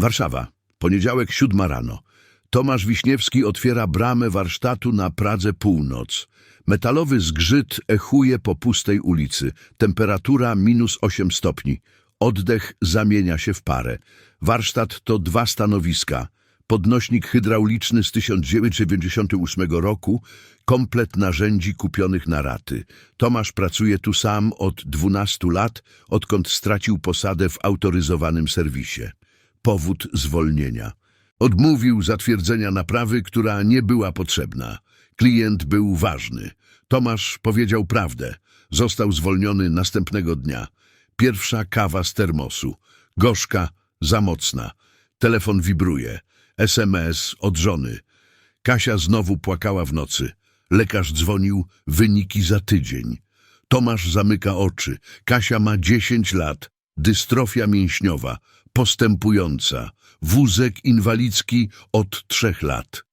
Warszawa, poniedziałek, siódma rano. Tomasz Wiśniewski otwiera bramę warsztatu na Pradze Północ. Metalowy zgrzyt echuje po pustej ulicy. Temperatura minus 8 stopni. Oddech zamienia się w parę. Warsztat to dwa stanowiska. Podnośnik hydrauliczny z 1998 roku, komplet narzędzi kupionych na raty. Tomasz pracuje tu sam od 12 lat, odkąd stracił posadę w autoryzowanym serwisie. Powód zwolnienia. Odmówił zatwierdzenia naprawy, która nie była potrzebna. Klient był ważny. Tomasz powiedział prawdę. Został zwolniony następnego dnia. Pierwsza kawa z termosu. Gorzka, za mocna. Telefon wibruje. SMS od żony. Kasia znowu płakała w nocy. Lekarz dzwonił, wyniki za tydzień. Tomasz zamyka oczy. Kasia ma 10 lat. Dystrofia mięśniowa, postępująca. Wózek inwalidzki od trzech lat.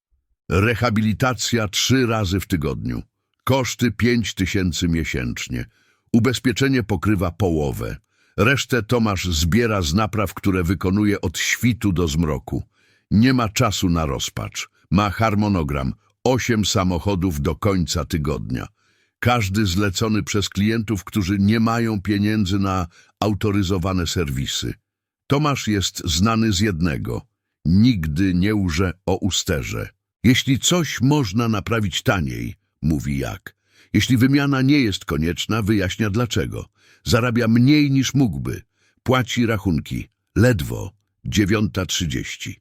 Rehabilitacja trzy razy w tygodniu. Koszty 5 tysięcy miesięcznie. Ubezpieczenie pokrywa połowę. Resztę Tomasz zbiera z napraw, które wykonuje od świtu do zmroku. Nie ma czasu na rozpacz. Ma harmonogram. Osiem samochodów do końca tygodnia. Każdy zlecony przez klientów, którzy nie mają pieniędzy na autoryzowane serwisy. Tomasz jest znany z jednego. Nigdy nie łże o usterze. Jeśli coś można naprawić taniej, mówi jak. Jeśli wymiana nie jest konieczna, wyjaśnia dlaczego. Zarabia mniej niż mógłby. Płaci rachunki. Ledwo. 9.30.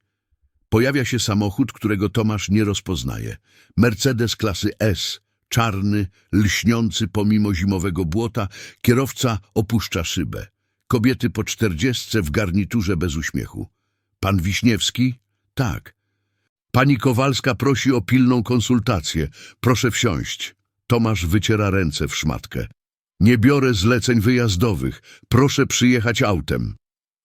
Pojawia się samochód, którego Tomasz nie rozpoznaje. Mercedes klasy S. Czarny, lśniący pomimo zimowego błota, kierowca opuszcza szybę. Kobiety po czterdziestce w garniturze bez uśmiechu. Pan Wiśniewski? Tak. Pani Kowalska prosi o pilną konsultację. Proszę wsiąść. Tomasz wyciera ręce w szmatkę. Nie biorę zleceń wyjazdowych. Proszę przyjechać autem.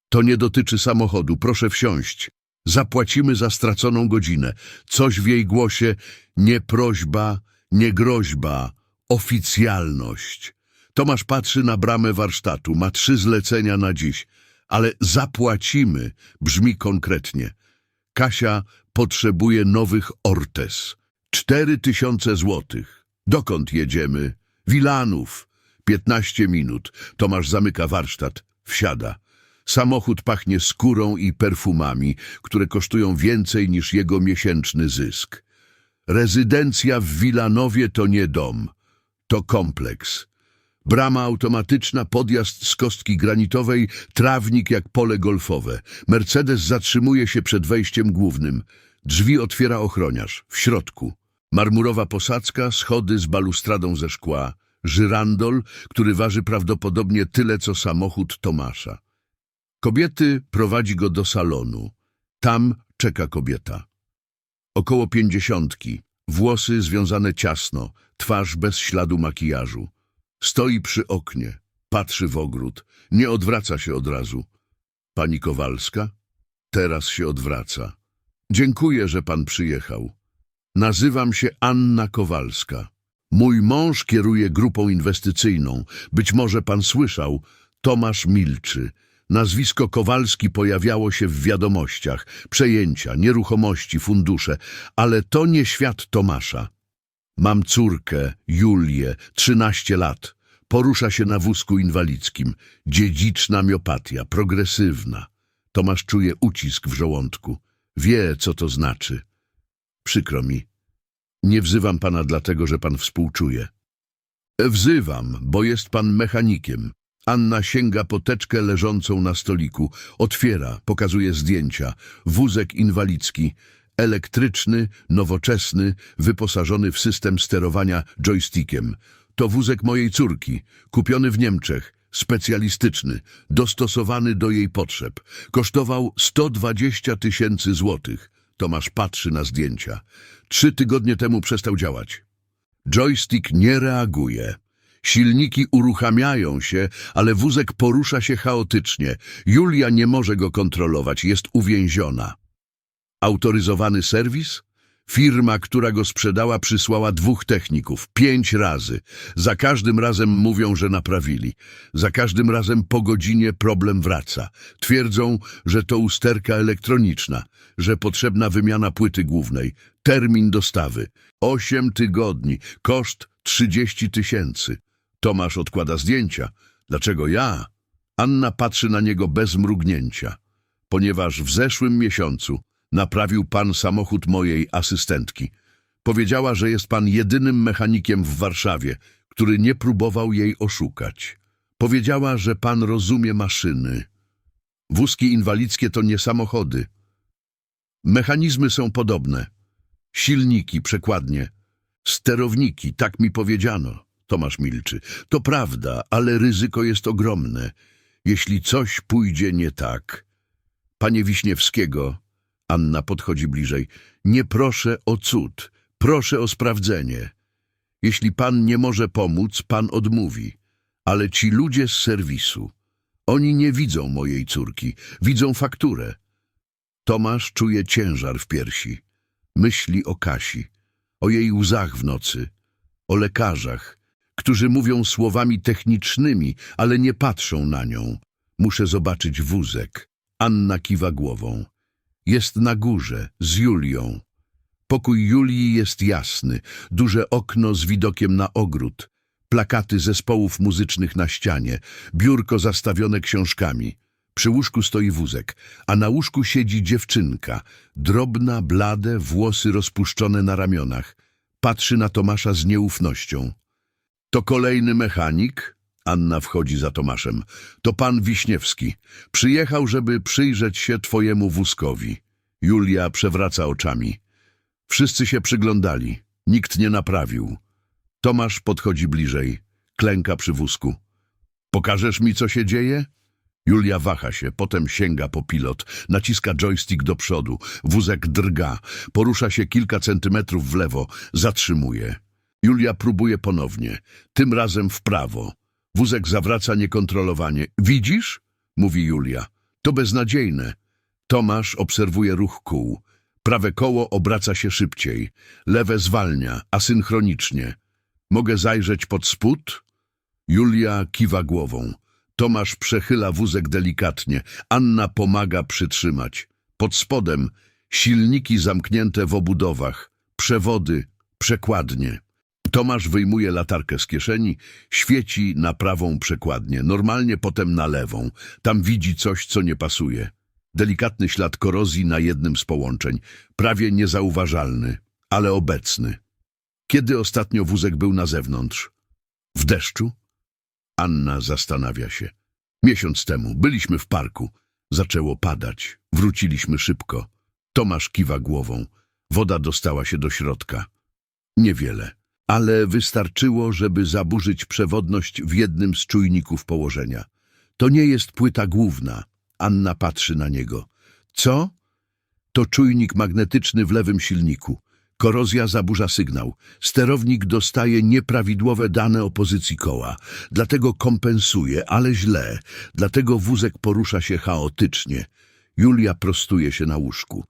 To nie dotyczy samochodu. Proszę wsiąść. Zapłacimy za straconą godzinę. Coś w jej głosie nie prośba, nie groźba, oficjalność. Tomasz patrzy na bramę warsztatu. Ma trzy zlecenia na dziś. Ale zapłacimy brzmi konkretnie. Kasia potrzebuje nowych ortes. Cztery tysiące złotych. Dokąd jedziemy? Wilanów. Piętnaście minut. Tomasz zamyka warsztat. Wsiada. Samochód pachnie skórą i perfumami, które kosztują więcej niż jego miesięczny zysk. Rezydencja w Wilanowie to nie dom. To kompleks. Brama automatyczna, podjazd z kostki granitowej, trawnik jak pole golfowe. Mercedes zatrzymuje się przed wejściem głównym. Drzwi otwiera ochroniarz. W środku. Marmurowa posadzka, schody z balustradą ze szkła. Żyrandol, który waży prawdopodobnie tyle, co samochód Tomasza. Kobiety prowadzi go do salonu. Tam czeka kobieta. Około pięćdziesiątki. Włosy związane ciasno, twarz bez śladu makijażu. Stoi przy oknie, patrzy w ogród, nie odwraca się od razu. Pani Kowalska? Teraz się odwraca. Dziękuję, że pan przyjechał. Nazywam się Anna Kowalska. Mój mąż kieruje grupą inwestycyjną. Być może pan słyszał, Tomasz milczy. Nazwisko Kowalski pojawiało się w wiadomościach. Przejęcia, nieruchomości, fundusze. Ale to nie świat Tomasza. Mam córkę, Julię, 13 lat. Porusza się na wózku inwalidzkim. Dziedziczna miopatia, progresywna. Tomasz czuje ucisk w żołądku. Wie, co to znaczy. Przykro mi. Nie wzywam pana dlatego, że pan współczuje. Wzywam, bo jest pan mechanikiem. Anna sięga po teczkę leżącą na stoliku. Otwiera, pokazuje zdjęcia. Wózek inwalidzki. Elektryczny, nowoczesny, wyposażony w system sterowania joystickiem. To wózek mojej córki, kupiony w Niemczech, specjalistyczny, dostosowany do jej potrzeb. Kosztował 120 tysięcy złotych. Tomasz patrzy na zdjęcia. Trzy tygodnie temu przestał działać. Joystick nie reaguje. Silniki uruchamiają się, ale wózek porusza się chaotycznie. Julia nie może go kontrolować, jest uwięziona. Autoryzowany serwis? Firma, która go sprzedała, przysłała dwóch techników. Pięć razy. Za każdym razem mówią, że naprawili. Za każdym razem po godzinie problem wraca. Twierdzą, że to usterka elektroniczna, że potrzebna wymiana płyty głównej. Termin dostawy. Osiem tygodni. Koszt trzydzieści tysięcy. Tomasz odkłada zdjęcia. Dlaczego ja? Anna patrzy na niego bez mrugnięcia. Ponieważ w zeszłym miesiącu naprawił pan samochód mojej asystentki. Powiedziała, że jest pan jedynym mechanikiem w Warszawie, który nie próbował jej oszukać. Powiedziała, że pan rozumie maszyny. Wózki inwalidzkie to nie samochody. Mechanizmy są podobne. Silniki, przekładnie. Sterowniki, tak mi powiedziano. Tomasz milczy. To prawda, ale ryzyko jest ogromne. Jeśli coś pójdzie nie tak. Panie Wiśniewskiego, Anna podchodzi bliżej, nie proszę o cud, proszę o sprawdzenie. Jeśli pan nie może pomóc, pan odmówi. Ale ci ludzie z serwisu, oni nie widzą mojej córki, widzą fakturę. Tomasz czuje ciężar w piersi. Myśli o Kasi, o jej łzach w nocy, o lekarzach, którzy mówią słowami technicznymi, ale nie patrzą na nią. Muszę zobaczyć wózek. Anna kiwa głową. Jest na górze, z Julią. Pokój Julii jest jasny, duże okno z widokiem na ogród, plakaty zespołów muzycznych na ścianie, biurko zastawione książkami. Przy łóżku stoi wózek, a na łóżku siedzi dziewczynka, drobna, blade, włosy rozpuszczone na ramionach. Patrzy na Tomasza z nieufnością. To kolejny mechanik? Anna wchodzi za Tomaszem. To pan Wiśniewski. Przyjechał, żeby przyjrzeć się twojemu wózkowi. Julia przewraca oczami. Wszyscy się przyglądali. Nikt nie naprawił. Tomasz podchodzi bliżej. Klęka przy wózku. Pokażesz mi, co się dzieje? Julia waha się, potem sięga po pilot, naciska joystick do przodu, wózek drga, porusza się kilka centymetrów w lewo, zatrzymuje. Julia próbuje ponownie, tym razem w prawo. Wózek zawraca niekontrolowanie. Widzisz? mówi Julia. To beznadziejne. Tomasz obserwuje ruch kół. Prawe koło obraca się szybciej. Lewe zwalnia, asynchronicznie. Mogę zajrzeć pod spód? Julia kiwa głową. Tomasz przechyla wózek delikatnie. Anna pomaga przytrzymać. Pod spodem silniki zamknięte w obudowach, przewody, przekładnie. Tomasz wyjmuje latarkę z kieszeni, świeci na prawą przekładnię, normalnie potem na lewą. Tam widzi coś, co nie pasuje. Delikatny ślad korozji na jednym z połączeń, prawie niezauważalny, ale obecny. Kiedy ostatnio wózek był na zewnątrz? W deszczu? Anna zastanawia się. Miesiąc temu byliśmy w parku. Zaczęło padać. Wróciliśmy szybko. Tomasz kiwa głową. Woda dostała się do środka. Niewiele, ale wystarczyło, żeby zaburzyć przewodność w jednym z czujników położenia. To nie jest płyta główna. Anna patrzy na niego. Co? To czujnik magnetyczny w lewym silniku. Korozja zaburza sygnał. Sterownik dostaje nieprawidłowe dane o pozycji koła. Dlatego kompensuje, ale źle. Dlatego wózek porusza się chaotycznie. Julia prostuje się na łóżku.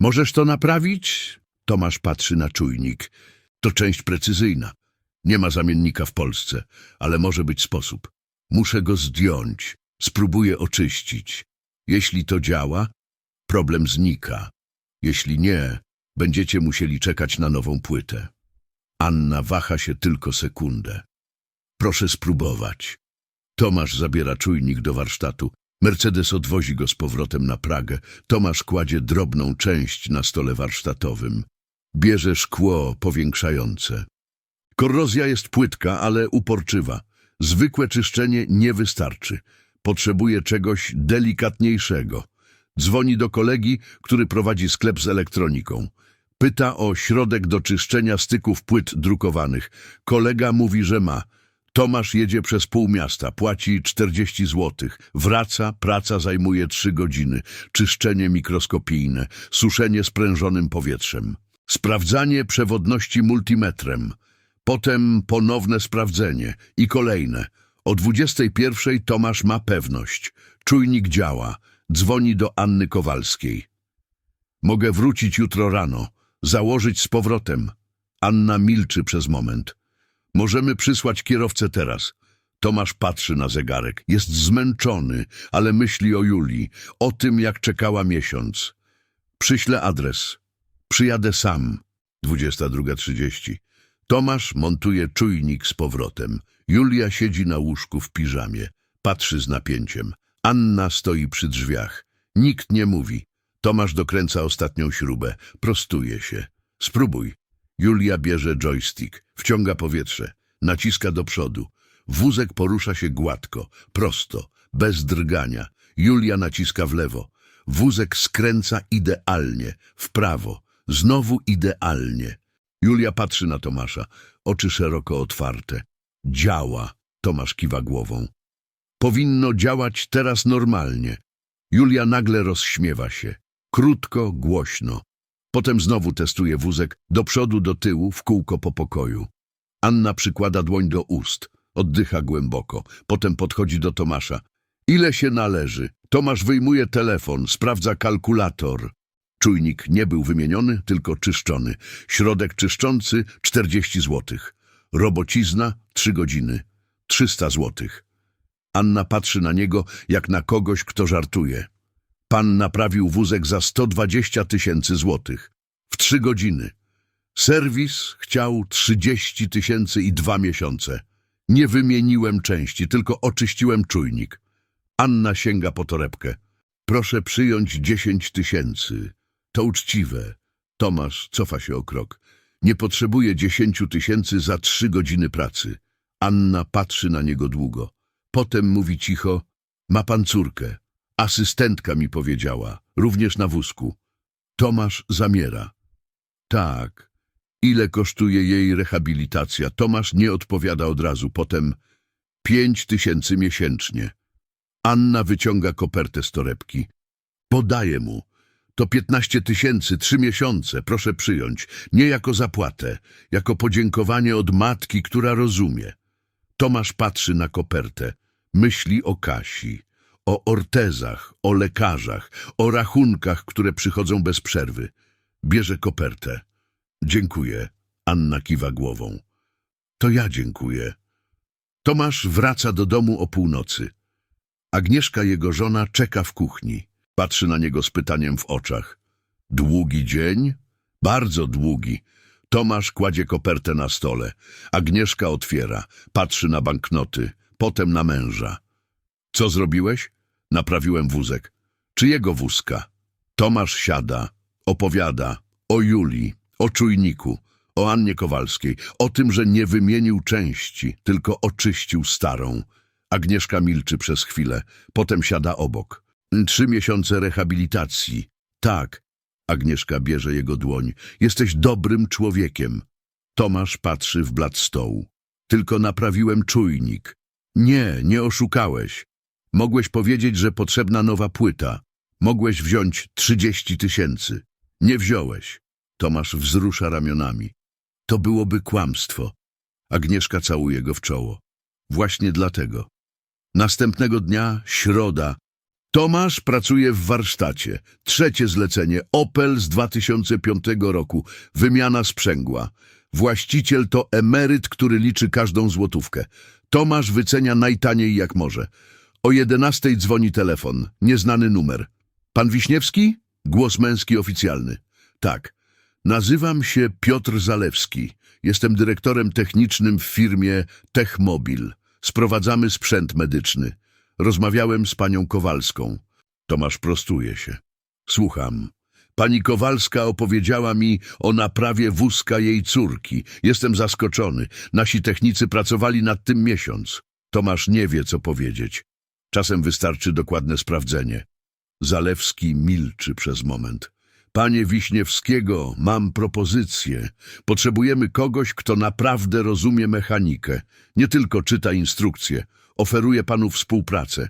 Możesz to naprawić? Tomasz patrzy na czujnik. To część precyzyjna. Nie ma zamiennika w Polsce, ale może być sposób. Muszę go zdjąć. Spróbuję oczyścić. Jeśli to działa, problem znika. Jeśli nie, będziecie musieli czekać na nową płytę. Anna waha się tylko sekundę. Proszę spróbować. Tomasz zabiera czujnik do warsztatu. Mercedes odwozi go z powrotem na Pragę. Tomasz kładzie drobną część na stole warsztatowym. Bierze szkło powiększające. Korozja jest płytka, ale uporczywa. Zwykłe czyszczenie nie wystarczy. Potrzebuje czegoś delikatniejszego. Dzwoni do kolegi, który prowadzi sklep z elektroniką. Pyta o środek do czyszczenia styków płyt drukowanych. Kolega mówi, że ma. Tomasz jedzie przez pół miasta, płaci 40 złotych. Wraca, praca zajmuje 3 godziny. Czyszczenie mikroskopijne, suszenie sprężonym powietrzem. Sprawdzanie przewodności multimetrem. Potem ponowne sprawdzenie i kolejne. O 21 Tomasz ma pewność. Czujnik działa. Dzwoni do Anny Kowalskiej. Mogę wrócić jutro rano. Założyć z powrotem. Anna milczy przez moment. Możemy przysłać kierowcę teraz. Tomasz patrzy na zegarek. Jest zmęczony, ale myśli o Julii, o tym, jak czekała miesiąc. Przyślę adres. Przyjadę sam. 22.30. Tomasz montuje czujnik z powrotem. Julia siedzi na łóżku w piżamie. Patrzy z napięciem. Anna stoi przy drzwiach. Nikt nie mówi. Tomasz dokręca ostatnią śrubę. Prostuje się. Spróbuj. Julia bierze joystick. Wciąga powietrze. Naciska do przodu. Wózek porusza się gładko, prosto, bez drgania. Julia naciska w lewo. Wózek skręca idealnie, w prawo, znowu idealnie. Julia patrzy na Tomasza, oczy szeroko otwarte. Działa, Tomasz kiwa głową. Powinno działać teraz normalnie. Julia nagle rozśmiewa się. Krótko, głośno. Potem znowu testuje wózek do przodu, do tyłu, w kółko po pokoju. Anna przykłada dłoń do ust. Oddycha głęboko. Potem podchodzi do Tomasza. Ile się należy? Tomasz wyjmuje telefon, sprawdza kalkulator. Czujnik nie był wymieniony, tylko czyszczony. Środek czyszczący 40 złotych. Robocizna 3 godziny. 300 złotych. Anna patrzy na niego jak na kogoś, kto żartuje. Pan naprawił wózek za 120 tysięcy złotych. W trzy godziny. Serwis chciał 30 tysięcy i dwa miesiące. Nie wymieniłem części, tylko oczyściłem czujnik. Anna sięga po torebkę. Proszę przyjąć 10 tysięcy. To uczciwe. Tomasz cofa się o krok. Nie potrzebuje 10 tysięcy za trzy godziny pracy. Anna patrzy na niego długo. Potem mówi cicho. Ma pan córkę. Asystentka mi powiedziała. Również na wózku. Tomasz zamiera. Tak. Ile kosztuje jej rehabilitacja? Tomasz nie odpowiada od razu. Potem pięć tysięcy miesięcznie. Anna wyciąga kopertę z torebki. Podaje mu. To piętnaście tysięcy, trzy miesiące, proszę przyjąć. Nie jako zapłatę, jako podziękowanie od matki, która rozumie. Tomasz patrzy na kopertę. Myśli o Kasi, o ortezach, o lekarzach, o rachunkach, które przychodzą bez przerwy. Bierze kopertę. Dziękuję. Anna kiwa głową. To ja dziękuję. Tomasz wraca do domu o północy. Agnieszka, jego żona, czeka w kuchni. Patrzy na niego z pytaniem w oczach. Długi dzień? Bardzo długi. Tomasz kładzie kopertę na stole. Agnieszka otwiera, patrzy na banknoty, potem na męża. Co zrobiłeś? Naprawiłem wózek. Czyjego wózka? Tomasz siada, opowiada o Julii, o czujniku, o Annie Kowalskiej, o tym, że nie wymienił części, tylko oczyścił starą. Agnieszka milczy przez chwilę, potem siada obok. Trzy miesiące rehabilitacji. Tak. Agnieszka bierze jego dłoń. Jesteś dobrym człowiekiem. Tomasz patrzy w blat stołu. Tylko naprawiłem czujnik. Nie, nie oszukałeś. Mogłeś powiedzieć, że potrzebna nowa płyta. Mogłeś wziąć trzydzieści tysięcy. Nie wziąłeś. Tomasz wzrusza ramionami. To byłoby kłamstwo. Agnieszka całuje go w czoło. Właśnie dlatego. Następnego dnia, środa. Tomasz pracuje w warsztacie. Trzecie zlecenie, Opel z 2005 roku. Wymiana sprzęgła. Właściciel to emeryt, który liczy każdą złotówkę. Tomasz wycenia najtaniej jak może. O jedenastej dzwoni telefon. Nieznany numer. Pan Wiśniewski? Głos męski oficjalny. Tak. Nazywam się Piotr Zalewski. Jestem dyrektorem technicznym w firmie Techmobil. Sprowadzamy sprzęt medyczny. Rozmawiałem z panią Kowalską. Tomasz prostuje się. Słucham. Pani Kowalska opowiedziała mi o naprawie wózka jej córki. Jestem zaskoczony. Nasi technicy pracowali nad tym miesiąc. Tomasz nie wie, co powiedzieć. Czasem wystarczy dokładne sprawdzenie. Zalewski milczy przez moment. Panie Wiśniewskiego, mam propozycję. Potrzebujemy kogoś, kto naprawdę rozumie mechanikę. Nie tylko czyta instrukcje. Oferuję panu współpracę.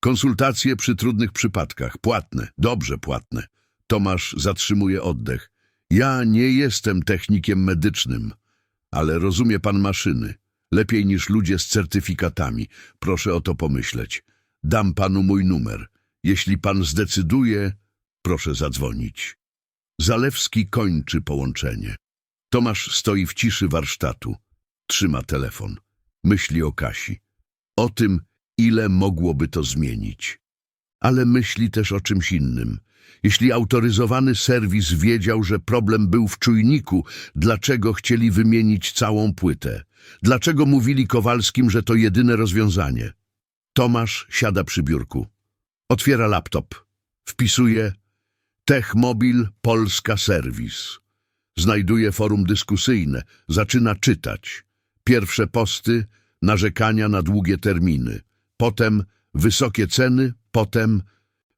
Konsultacje przy trudnych przypadkach. Płatne, dobrze płatne. Tomasz zatrzymuje oddech. Ja nie jestem technikiem medycznym, ale rozumie pan maszyny. Lepiej niż ludzie z certyfikatami. Proszę o to pomyśleć. Dam panu mój numer. Jeśli pan zdecyduje, proszę zadzwonić. Zalewski kończy połączenie. Tomasz stoi w ciszy warsztatu. Trzyma telefon. Myśli o Kasi. O tym, ile mogłoby to zmienić. Ale myśli też o czymś innym. Jeśli autoryzowany serwis wiedział, że problem był w czujniku, dlaczego chcieli wymienić całą płytę? Dlaczego mówili Kowalskim, że to jedyne rozwiązanie? Tomasz siada przy biurku. Otwiera laptop. Wpisuje Techmobil Polska Serwis. Znajduje forum dyskusyjne. Zaczyna czytać. Pierwsze posty, narzekania na długie terminy. Potem wysokie ceny, potem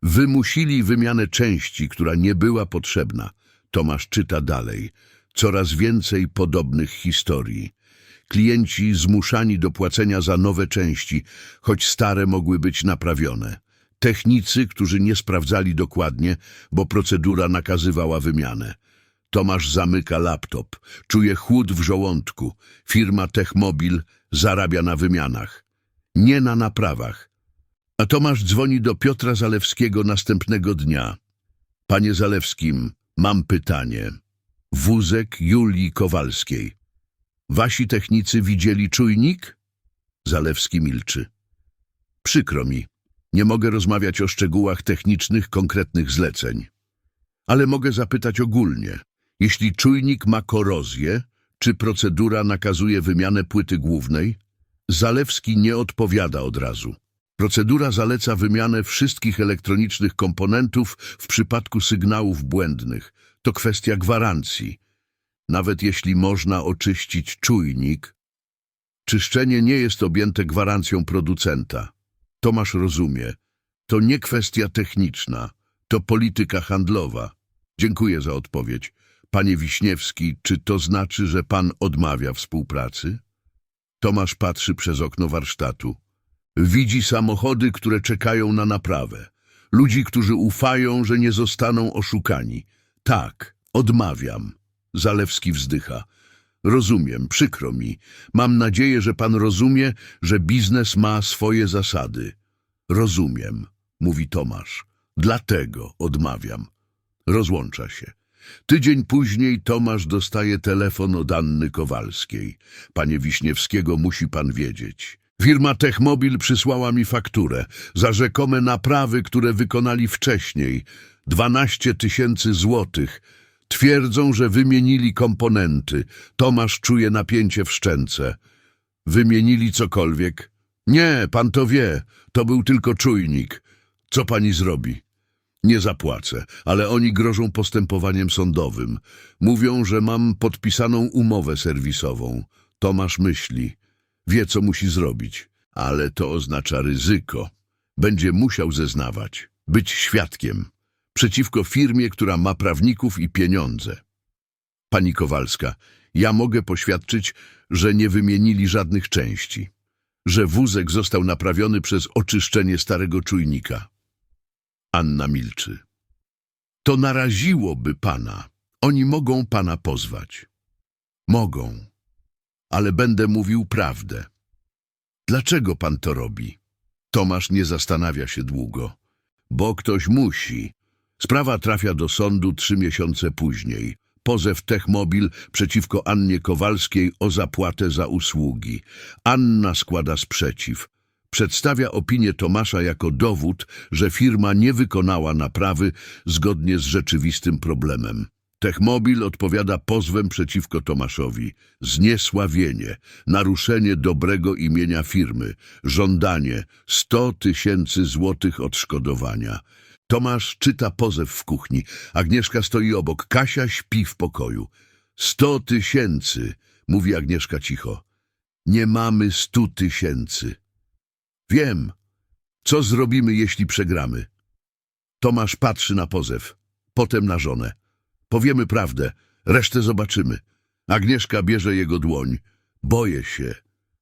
wymusili wymianę części, która nie była potrzebna. Tomasz czyta dalej. Coraz więcej podobnych historii. Klienci zmuszani do płacenia za nowe części, choć stare mogły być naprawione. Technicy, którzy nie sprawdzali dokładnie, bo procedura nakazywała wymianę. Tomasz zamyka laptop, czuje chłód w żołądku. Firma Techmobil zarabia na wymianach, nie na naprawach. A Tomasz dzwoni do Piotra Zalewskiego następnego dnia. Panie Zalewskim, mam pytanie. Wózek Julii Kowalskiej. Wasi technicy widzieli czujnik? Zalewski milczy. Przykro mi. Nie mogę rozmawiać o szczegółach technicznych konkretnych zleceń. Ale mogę zapytać ogólnie. Jeśli czujnik ma korozję, czy procedura nakazuje wymianę płyty głównej? Zalewski nie odpowiada od razu. Procedura zaleca wymianę wszystkich elektronicznych komponentów w przypadku sygnałów błędnych. To kwestia gwarancji. Nawet jeśli można oczyścić czujnik, czyszczenie nie jest objęte gwarancją producenta. Tomasz rozumie. To nie kwestia techniczna, to polityka handlowa. Dziękuję za odpowiedź. Panie Wiśniewski, czy to znaczy, że pan odmawia współpracy? Tomasz patrzy przez okno warsztatu. Widzi samochody, które czekają na naprawę. Ludzi, którzy ufają, że nie zostaną oszukani. Tak, odmawiam. Zalewski wzdycha. Rozumiem, przykro mi. Mam nadzieję, że pan rozumie, że biznes ma swoje zasady. Rozumiem, mówi Tomasz. Dlatego odmawiam. Rozłącza się. Tydzień później Tomasz dostaje telefon od Anny Kowalskiej. Panie Wiśniewskiego, musi pan wiedzieć. Firma Techmobil przysłała mi fakturę za rzekome naprawy, które wykonali wcześniej. 12 tysięcy złotych. Twierdzą, że wymienili komponenty. Tomasz czuje napięcie w szczęce. Wymienili cokolwiek? Nie, pan to wie. To był tylko czujnik. Co pani zrobi? Nie zapłacę, ale oni grożą postępowaniem sądowym. Mówią, że mam podpisaną umowę serwisową. Tomasz myśli. Wie, co musi zrobić, ale to oznacza ryzyko. Będzie musiał zeznawać, być świadkiem. Przeciwko firmie, która ma prawników i pieniądze. Pani Kowalska, ja mogę poświadczyć, że nie wymienili żadnych części. Że wózek został naprawiony przez oczyszczenie starego czujnika. Anna milczy. To naraziłoby pana. Oni mogą pana pozwać. Mogą, ale będę mówił prawdę. Dlaczego pan to robi? Tomasz nie zastanawia się długo. Bo ktoś musi. Sprawa trafia do sądu trzy miesiące później. Pozew Techmobil przeciwko Annie Kowalskiej o zapłatę za usługi. Anna składa sprzeciw. Przedstawia opinię Tomasza jako dowód, że firma nie wykonała naprawy zgodnie z rzeczywistym problemem. Techmobil odpowiada pozwem przeciwko Tomaszowi. Zniesławienie, naruszenie dobrego imienia firmy, żądanie 100 tysięcy złotych odszkodowania. Tomasz czyta pozew w kuchni. Agnieszka stoi obok. Kasia śpi w pokoju. Sto tysięcy, mówi Agnieszka cicho. Nie mamy stu tysięcy. Wiem. Co zrobimy, jeśli przegramy? Tomasz patrzy na pozew, potem na żonę. Powiemy prawdę, resztę zobaczymy. Agnieszka bierze jego dłoń. Boję się.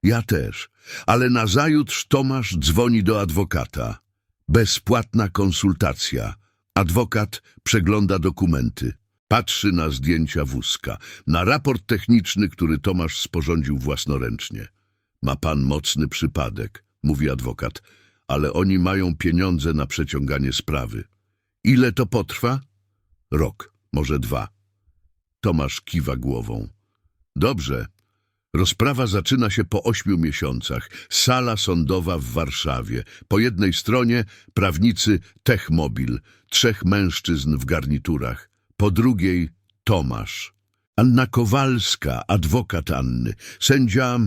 Ja też. Ale nazajutrz Tomasz dzwoni do adwokata. Bezpłatna konsultacja. Adwokat przegląda dokumenty. Patrzy na zdjęcia wózka, na raport techniczny, który Tomasz sporządził własnoręcznie. Ma pan mocny przypadek, mówi adwokat, ale oni mają pieniądze na przeciąganie sprawy. Ile to potrwa? Rok. może dwa. Tomasz kiwa głową. Dobrze. Rozprawa zaczyna się po ośmiu miesiącach. Sala sądowa w Warszawie. Po jednej stronie prawnicy Techmobil, trzech mężczyzn w garniturach. Po drugiej Tomasz. Anna Kowalska, adwokat Anny. Sędzia,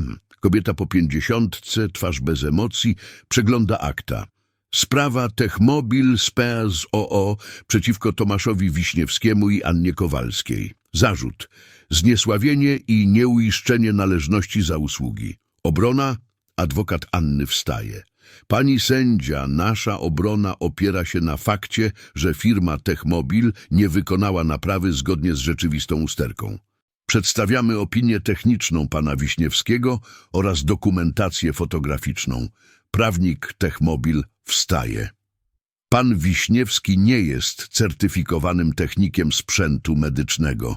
kobieta po pięćdziesiątce, twarz bez emocji, przegląda akta. Sprawa Techmobil Spares OO przeciwko Tomaszowi Wiśniewskiemu i Annie Kowalskiej. Zarzut. Zniesławienie i nieuiszczenie należności za usługi. Obrona. Adwokat Anny wstaje. Pani sędzia, nasza obrona opiera się na fakcie, że firma Techmobil nie wykonała naprawy zgodnie z rzeczywistą usterką. Przedstawiamy opinię techniczną pana Wiśniewskiego oraz dokumentację fotograficzną. Prawnik Techmobil wstaje. Pan Wiśniewski nie jest certyfikowanym technikiem sprzętu medycznego.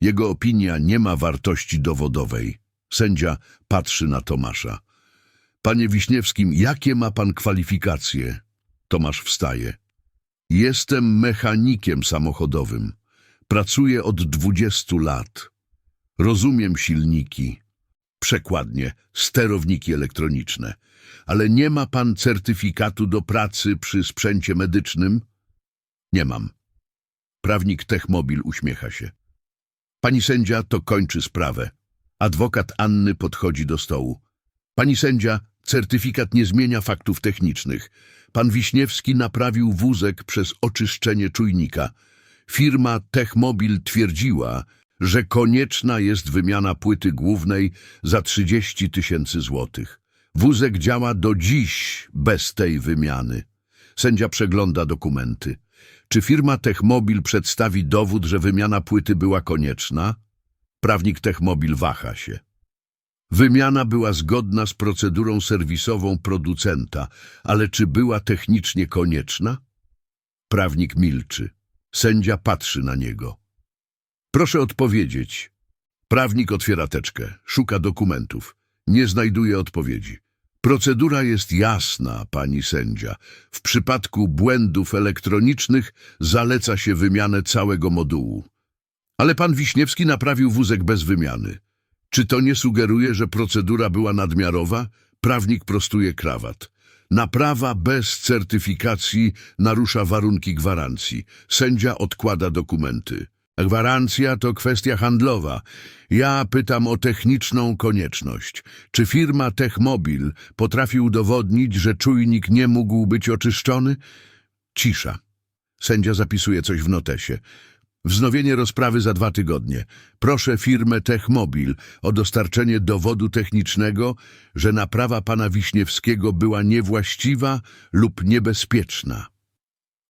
Jego opinia nie ma wartości dowodowej. Sędzia patrzy na Tomasza. Panie Wiśniewskim, jakie ma pan kwalifikacje? Tomasz wstaje. Jestem mechanikiem samochodowym. Pracuję od 20 lat. Rozumiem silniki, przekładnie, sterowniki elektroniczne. Ale nie ma pan certyfikatu do pracy przy sprzęcie medycznym? Nie mam. Prawnik Techmobil uśmiecha się. Pani sędzia to kończy sprawę. Adwokat Anny podchodzi do stołu. Pani sędzia, certyfikat nie zmienia faktów technicznych. Pan Wiśniewski naprawił wózek przez oczyszczenie czujnika. Firma Techmobil twierdziła, że konieczna jest wymiana płyty głównej za 30 tysięcy złotych. Wózek działa do dziś bez tej wymiany. Sędzia przegląda dokumenty. Czy firma Techmobil przedstawi dowód, że wymiana płyty była konieczna? Prawnik Techmobil waha się. Wymiana była zgodna z procedurą serwisową producenta, ale czy była technicznie konieczna? Prawnik milczy. Sędzia patrzy na niego. Proszę odpowiedzieć. Prawnik otwiera teczkę, szuka dokumentów. Nie znajduje odpowiedzi. Procedura jest jasna, pani sędzia. W przypadku błędów elektronicznych zaleca się wymianę całego modułu. Ale pan Wiśniewski naprawił wózek bez wymiany. Czy to nie sugeruje, że procedura była nadmiarowa? Prawnik prostuje krawat. Naprawa bez certyfikacji narusza warunki gwarancji. Sędzia odkłada dokumenty. Gwarancja to kwestia handlowa. Ja pytam o techniczną konieczność. Czy firma Techmobil potrafi udowodnić, że czujnik nie mógł być oczyszczony? Cisza. Sędzia zapisuje coś w notesie. Wznowienie rozprawy za dwa tygodnie. Proszę firmę Techmobil o dostarczenie dowodu technicznego, że naprawa pana Wiśniewskiego była niewłaściwa lub niebezpieczna.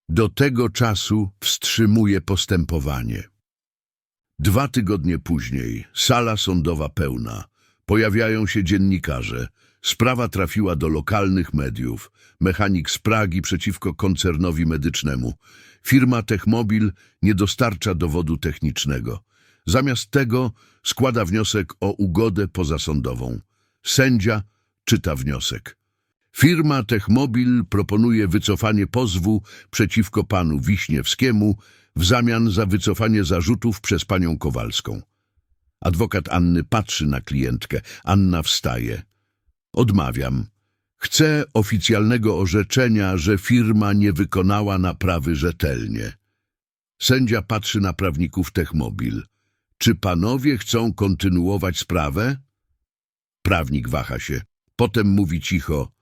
Do tego czasu wstrzymuje postępowanie. Dwa tygodnie później, sala sądowa pełna. Pojawiają się dziennikarze. Sprawa trafiła do lokalnych mediów. Mechanik z Pragi przeciwko koncernowi medycznemu. Firma Techmobil nie dostarcza dowodu technicznego. Zamiast tego składa wniosek o ugodę pozasądową. Sędzia czyta wniosek. Firma Techmobil proponuje wycofanie pozwu przeciwko panu Wiśniewskiemu w zamian za wycofanie zarzutów przez panią Kowalską. Adwokat Anny patrzy na klientkę. Anna wstaje. Odmawiam. Chcę oficjalnego orzeczenia, że firma nie wykonała naprawy rzetelnie. Sędzia patrzy na prawników Techmobil. Czy panowie chcą kontynuować sprawę? Prawnik waha się. Potem mówi cicho.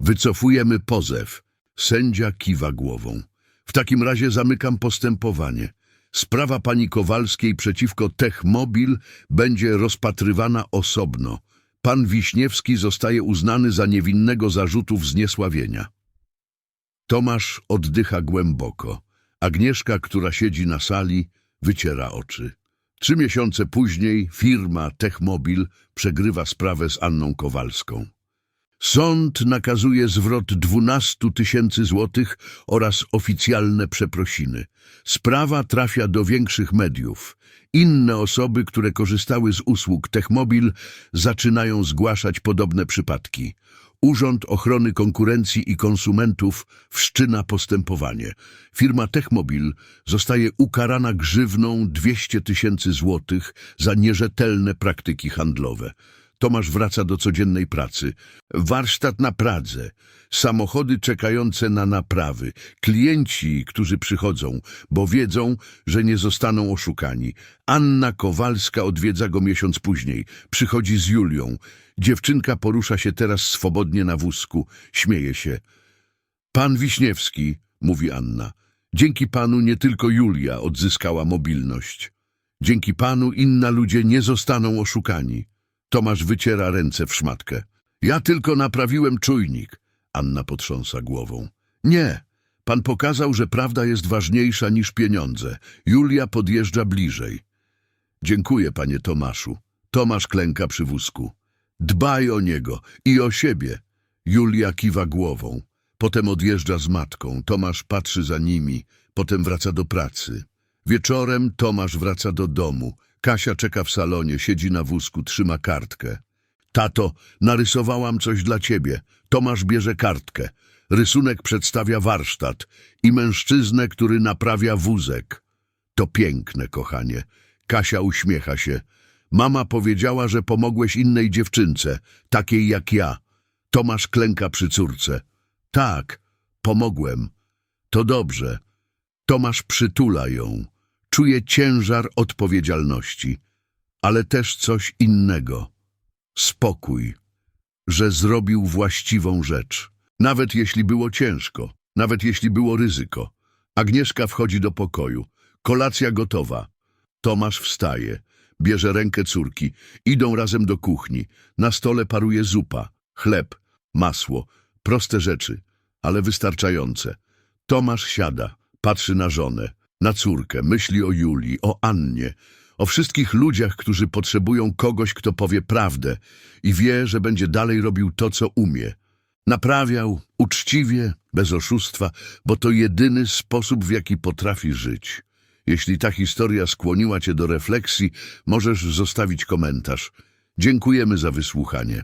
Wycofujemy pozew. Sędzia kiwa głową. W takim razie zamykam postępowanie. Sprawa pani Kowalskiej przeciwko Techmobil będzie rozpatrywana osobno. Pan Wiśniewski zostaje uznany za niewinnego zarzutów zniesławienia. Tomasz oddycha głęboko. Agnieszka, która siedzi na sali, wyciera oczy. Trzy miesiące później firma Techmobil przegrywa sprawę z Anną Kowalską. Sąd nakazuje zwrot 12 tysięcy złotych oraz oficjalne przeprosiny. Sprawa trafia do większych mediów. Inne osoby, które korzystały z usług Techmobil, zaczynają zgłaszać podobne przypadki. Urząd Ochrony Konkurencji i Konsumentów wszczyna postępowanie. Firma Techmobil zostaje ukarana grzywną 200 tysięcy złotych za nierzetelne praktyki handlowe. Tomasz wraca do codziennej pracy. Warsztat na Pradze, samochody czekające na naprawy, klienci, którzy przychodzą, bo wiedzą, że nie zostaną oszukani. Anna Kowalska odwiedza go miesiąc później. Przychodzi z Julią. Dziewczynka porusza się teraz swobodnie na wózku. Śmieje się. Pan Wiśniewski, mówi Anna. Dzięki panu nie tylko Julia odzyskała mobilność. Dzięki panu inna ludzie nie zostaną oszukani. Tomasz wyciera ręce w szmatkę. Ja tylko naprawiłem czujnik. Anna potrząsa głową. Nie, pan pokazał, że prawda jest ważniejsza niż pieniądze. Julia podjeżdża bliżej. Dziękuję, panie Tomaszu. Tomasz klęka przy wózku. Dbaj o niego i o siebie. Julia kiwa głową. Potem odjeżdża z matką. Tomasz patrzy za nimi. Potem wraca do pracy. Wieczorem Tomasz wraca do domu. Kasia czeka w salonie, siedzi na wózku, trzyma kartkę. Tato, narysowałam coś dla ciebie. Tomasz bierze kartkę. Rysunek przedstawia warsztat i mężczyznę, który naprawia wózek. To piękne, kochanie. Kasia uśmiecha się. Mama powiedziała, że pomogłeś innej dziewczynce, takiej jak ja. Tomasz klęka przy córce. Tak, pomogłem. To dobrze. Tomasz przytula ją. Czuje ciężar odpowiedzialności, ale też coś innego. Spokój, że zrobił właściwą rzecz. Nawet jeśli było ciężko, nawet jeśli było ryzyko. Agnieszka wchodzi do pokoju. Kolacja gotowa. Tomasz wstaje, bierze rękę córki. Idą razem do kuchni. Na stole paruje zupa, chleb, masło. Proste rzeczy, ale wystarczające. Tomasz siada, patrzy na żonę, na córkę, myśli o Julii, o Annie, o wszystkich ludziach, którzy potrzebują kogoś, kto powie prawdę i wie, że będzie dalej robił to, co umie. Naprawiał uczciwie, bez oszustwa, bo to jedyny sposób, w jaki potrafi żyć. Jeśli ta historia skłoniła cię do refleksji, możesz zostawić komentarz. Dziękujemy za wysłuchanie.